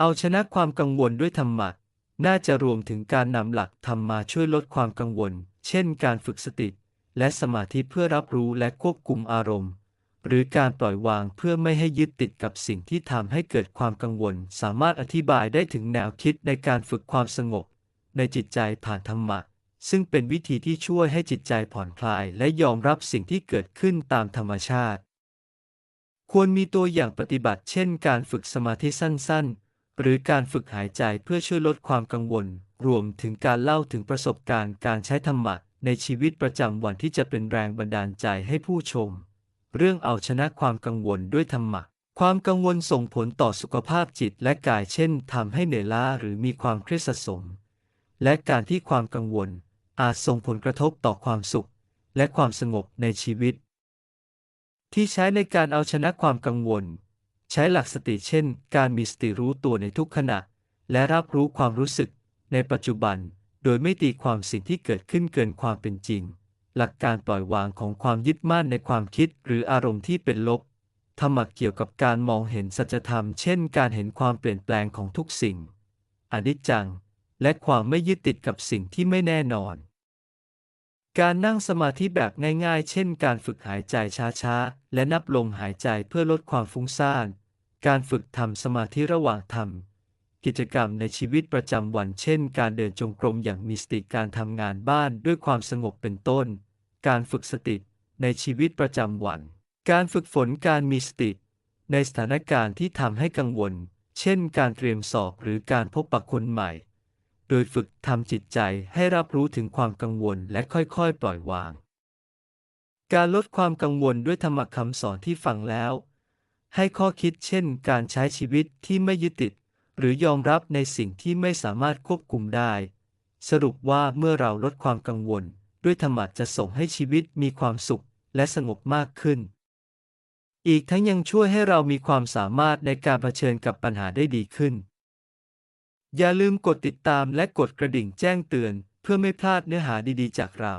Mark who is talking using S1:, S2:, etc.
S1: เอาชนะความกังวลด้วยธรรมะ น่าจะรวมถึงการนำหลักธรรมมาช่วยลดความกังวล เช่น การฝึกสติ และสมาธิเพื่อรับรู้และควบคุมอารมณ์ หรือการปล่อยวางเพื่อไม่ให้ยึดติดกับสิ่งที่ทำให้เกิดความกังวล สามารถอธิบายได้ถึงแนวคิดในการฝึกความสงบ ในจิตใจผ่านธรรมะ ซึ่งเป็นวิธีที่ช่วยให้จิตใจผ่อนคลาย และยอมรับสิ่งที่เกิดขึ้นตามธรรมชาติ ควรมีตัวอย่างปฏิบัติ เช่น การฝึกสมาธิสั้นๆ หรือการฝึกหายใจเพื่อช่วยลดความกังวล รวมถึงการเล่าถึงประสบการณ์การใช้ธรรมะในชีวิตประจำวันที่จะเป็นแรงบันดาลใจให้ผู้ชม เรื่องเอาชนะความกังวลด้วยธรรมะความกังวลส่งผลต่อสุขภาพจิตและกายเช่นทำให้เหนื่อยล้าหรือมีความเครียดสะสม และการที่ความกังวล อาจส่งผลกระทบต่อความสุข และความสงบในชีวิต ที่ใช้ในการเอาชนะความกังวล ใช้หลักสติเช่น การมีสติรู้ตัวในทุกขณะ และรับรู้ความรู้สึก ในปัจจุบัน โดยไม่ตีความสิ่งที่เกิดขึ้นเกินความเป็นจริง หลักการปล่อยวางของความยึดมั่นในความคิดหรืออารมณ์ที่เป็นลบธรรมะเกี่ยวกับการมองเห็นสัจธรรม เช่น การเห็นความเปลี่ยนแปลงของทุกสิ่ง อนิจจัง และความไม่ยึดติดกับสิ่งที่ไม่แน่นอน การนั่งสมาธิแบบง่ายๆ เช่น การฝึกหายใจช้าๆ และนับลมหายใจเพื่อลดความฟุ้งซ่าน การฝึกทำสมาธิระหว่างทำกิจกรรมในชีวิตประจำวัน เช่น การเดินจงกรมอย่างมีสติการทำงานบ้านด้วยความสงบเป็นต้น การฝึกสติในชีวิตประจำวัน การฝึกฝนการมีสติ ในสถานการณ์ที่ทำให้กังวล เช่น การเตรียมสอบหรือการพบปะคนใหม่ โดยฝึกทำจิตใจให้รับรู้ถึงความกังวลและค่อยๆ ปล่อยวาง การลดความกังวลด้วยธรรมคำสอนที่ฟังแล้ว ให้ข้อคิดเช่น การใช้ชีวิตที่ไม่ยึดติด หรือยอมรับในสิ่งที่ไม่สามารถควบคุมได้ สรุปว่าเมื่อเราลดความกังวล ด้วยธรรมะจะส่งให้ชีวิตมีความสุขและสงบมากขึ้น อีกทั้งยังช่วยให้เรามีความสามารถในการเผชิญกับปัญหาได้ดีขึ้น อย่าลืมกดติดตามและกดกระดิ่งแจ้งเตือน เพื่อไม่พลาดเนื้อหาดีๆ จากเรา